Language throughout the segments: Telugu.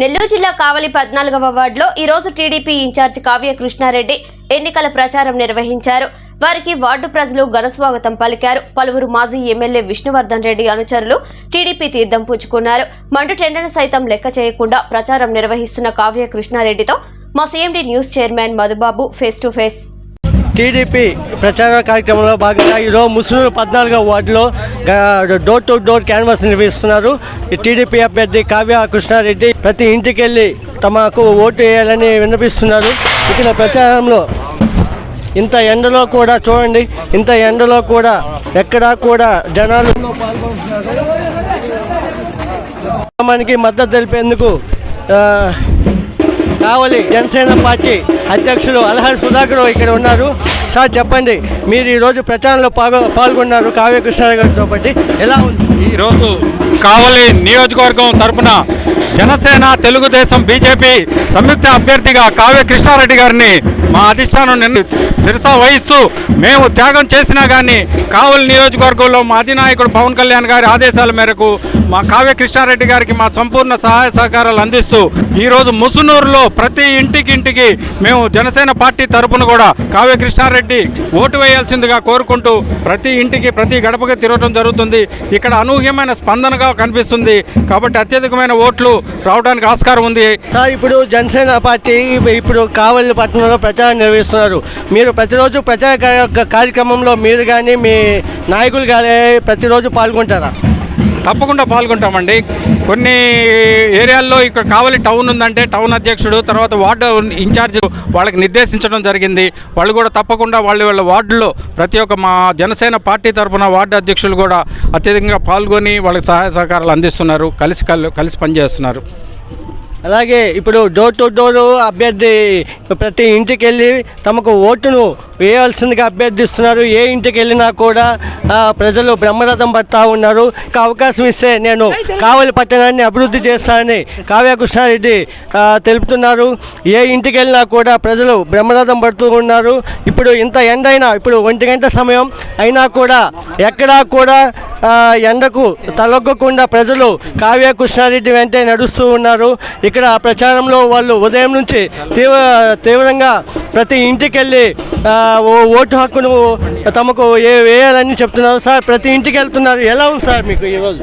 నెల్లూరు జిల్లా కావలి పద్నాలుగవ వార్డులో ఈరోజు టీడీపీ ఇన్ఛార్జ్ కావ్య కృష్ణారెడ్డి ఎన్నికల ప్రచారం నిర్వహించారు. వారికి వార్డు ప్రజలు ఘనస్వాగతం పలికారు. పలువురు మాజీ ఎమ్మెల్యే విష్ణువర్ధన్ రెడ్డి అనుచరులు టీడీపీ తీర్థం పుచ్చుకున్నారు. మండు టెండర్ సైతం లెక్క చేయకుండా ప్రచారం నిర్వహిస్తున్న కావ్య కృష్ణారెడ్డితో మా CMD news chairman Madhubabu face to face. TDP ప్రచార కార్యక్రమంలో భాగంగా ఈరోజు ముస్లిం పద్నాలుగో వార్డులో డోర్ టు డోర్ క్యాన్వాస్ నిర్వహిస్తున్నారు. టీడీపీ అభ్యర్థి కావ్య కృష్ణారెడ్డి ప్రతి ఇంటికి వెళ్ళి తమకు ఓటు వేయాలని విన్నపిస్తున్నారు. ఇక్కడ ప్రచారంలో ఇంత ఎండలో కూడా చూడండి ఇంత ఎండలో కూడా ఎక్కడా కూడా జనాలు మనకి మద్దతు తెలిపేందుకు కావలి జనసేన పార్టీ అధ్యక్షులు అల్హర్ సుధాకర్ ఇక్కడ ఉన్నారు. సార్ చెప్పండి మీరు ఈరోజు ప్రచారంలో పాల్గొ పాల్గొన్నారు కావ్య కృష్ణ గారితో పాటు. ఎలా ఉంది? ఈరోజు కావలి నియోజకవర్గం తరపున జనసేన తెలుగుదేశం బీజేపీ సంయుక్త అభ్యర్థిగా కావ్య కృష్ణారెడ్డి గారిని మా అధిష్టానం నిన్ను శిరస వహిస్తూ మేము త్యాగం చేసినా కానీ కావలి నియోజకవర్గంలో మా అధినాయకుడు పవన్ కళ్యాణ్ గారి ఆదేశాల మేరకు మా కావ్య కృష్ణారెడ్డి గారికి మా సంపూర్ణ సహాయ సహకారాలు అందిస్తూ ఈరోజు ముసునూరులో ప్రతి ఇంటికి ఇంటికి మేము జనసేన పార్టీ తరపున కూడా కావ్య కృష్ణారెడ్డి ఓటు వేయాల్సిందిగా కోరుకుంటూ ప్రతి ఇంటికి ప్రతి గడపకి తిరగడం జరుగుతుంది. ఇక్కడ అనూహ్యమైన స్పందనగా కనిపిస్తుంది. కాబట్టి అత్యధికమైన ఓట్లు రావడానికి ఆస్కారం ఉంది. సార్ ఇప్పుడు జనసేన పార్టీ ఇప్పుడు కావలి పట్టణంలో ప్రచారం నిర్వహిస్తున్నారు. మీరు ప్రతిరోజు ప్రచార కార్యక్రమంలో మీరు కానీ మీ నాయకులు కానీ ప్రతిరోజు పాల్గొంటారా? తప్పకుండా పాల్గొంటామండి. కొన్ని ఏరియాల్లో ఇక్కడ కావలి టౌన్ ఉందంటే టౌన్ అధ్యక్షుడు తర్వాత వార్డు ఇన్ఛార్జ్ వాళ్ళకి నిర్దేశించడం జరిగింది. వాళ్ళు కూడా తప్పకుండా వాళ్ళ వాళ్ళ వార్డులో ప్రతి ఒక్క మా జనసేన పార్టీ తరఫున వార్డు అధ్యక్షులు కూడా అత్యధికంగా పాల్గొని వాళ్ళకి సహాయ సహకారాలు అందిస్తున్నారు. కలిసి కలిసి పనిచేస్తున్నారు. అలాగే ఇప్పుడు డోర్ టు డోర్ అభ్యర్థి ప్రతి ఇంటికి వెళ్ళి తమకు ఓటును వేయాల్సిందిగా అభ్యర్థిస్తున్నారు. ఏ ఇంటికి వెళ్ళినా కూడా ప్రజలు బ్రహ్మరథం పడతా ఉన్నారు. ఇంకా అవకాశం ఇస్తే నేను కావలి పట్టణాన్ని అభివృద్ధి చేస్తానని కావ్య కృష్ణారెడ్డి తెలుపుతున్నారు. ఏ ఇంటికి వెళ్ళినా కూడా ప్రజలు బ్రహ్మరథం పడుతూ ఉన్నారు. ఇప్పుడు ఇంత ఎండ అయినా ఇప్పుడు ఒంటి గంట సమయం అయినా కూడా ఎక్కడా కూడా ఎండకు తలొగ్గకుండా ప్రజలు కావ్య కృష్ణారెడ్డి వెంటే నడుస్తూ ఉన్నారు. ఇక్కడ ప్రచారంలో వాళ్ళు ఉదయం నుంచి తీవ్ర తీవ్రంగా ప్రతి ఇంటికి వెళ్ళి ఓ ఓటు హక్కును తమకు ఏ వేయాలని చెప్తున్నారు. సార్ ప్రతి ఇంటికి వెళ్తున్నారు. ఎలా ఉంది సార్ మీకు ఈరోజు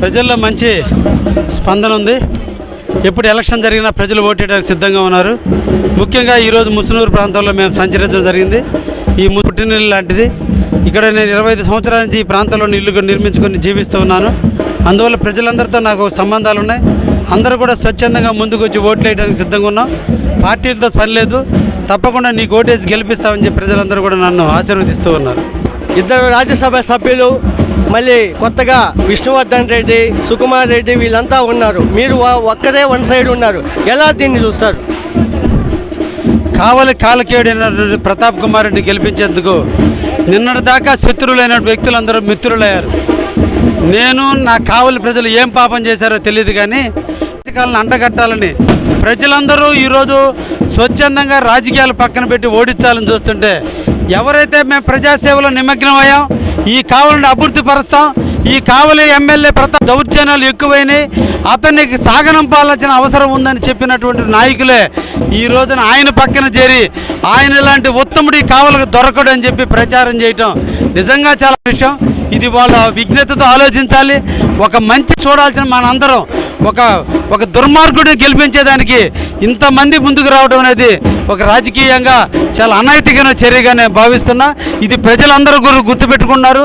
ప్రజల్లో మంచి స్పందన ఉంది. ఎప్పుడు ఎలక్షన్ జరిగినా ప్రజలు ఓటేయడానికి సిద్ధంగా ఉన్నారు. ముఖ్యంగా ఈరోజు ముసునూరు ప్రాంతంలో మేము సంచరించడం జరిగింది. ఈ ము- లాంటిది. ఇక్కడ నేను ఇరవై ఐదు సంవత్సరాల నుంచి ఈ ప్రాంతంలో ఇల్లు నిర్మించుకొని జీవిస్తూ ఉన్నాను. అందువల్ల ప్రజలందరితో నాకు సంబంధాలు ఉన్నాయి అందరూ కూడా స్వచ్ఛందంగా ముందుకు వచ్చి ఓట్లు వేయడానికి సిద్ధంగా ఉన్నాం. పార్టీలతో పని లేదు. తప్పకుండా నీకు ఓటేసి గెలిపిస్తామని చెప్పి ప్రజలందరూ కూడా నన్ను ఆశీర్వదిస్తూ ఉన్నారు. ఇద్దరు రాజ్యసభ సభ్యులు మళ్ళీ కొత్తగా విష్ణువర్ధన్ రెడ్డి సుకుమార్ రెడ్డి వీళ్ళంతా ఉన్నారు. మీరు ఒక్కరే వన్ సైడ్ ఉన్నారు. ఎలా దీన్ని చూస్తారు? కావలి కాలకేయుడైనటువంటి ప్రతాప్ కుమార్ రెడ్డి గెలిపించేందుకు నిన్నటి దాకా శత్రువులైన వ్యక్తులందరూ మిత్రులయ్యారు. నేను నా కావలి ప్రజలు ఏం పాపం చేశారో తెలియదు కానీ రాజకీయాలను అంటగట్టాలని ప్రజలందరూ ఈరోజు స్వచ్ఛందంగా రాజకీయాలు పక్కన పెట్టి ఓడించాలని చూస్తుంటే ఎవరైతే మేము ప్రజాసేవలో నిమగ్నం అయ్యాం ఈ కావాలని అభివృద్ధి పరుస్తాం ఈ కావలి ఎమ్మెల్యే ప్రతాప్ దౌర్జన్యాలు ఎక్కువైనాయి. అతనికి సాగనంపాల్సిన అవసరం ఉందని చెప్పినటువంటి నాయకులే ఈ రోజున ఆయన పక్కన చేరి ఆయన ఇలాంటి ఉత్తముడి కావలకు దొరకడు అని చెప్పి ప్రచారం చేయటం నిజంగా చాలా విషయం. ఇది వాళ్ళ విజ్ఞతతో ఆలోచించాలి. ఒక మంచి చూడాల్సిన మనందరం ఒక ఒక దుర్మార్గుడిని గెలిపించేదానికి ఇంతమంది ముందుకు రావడం అనేది ఒక రాజకీయంగా చాలా అనైతికమైన చర్యగా నేను భావిస్తున్నా. ఇది ప్రజలందరూ గుర్తుపెట్టుకున్నారు.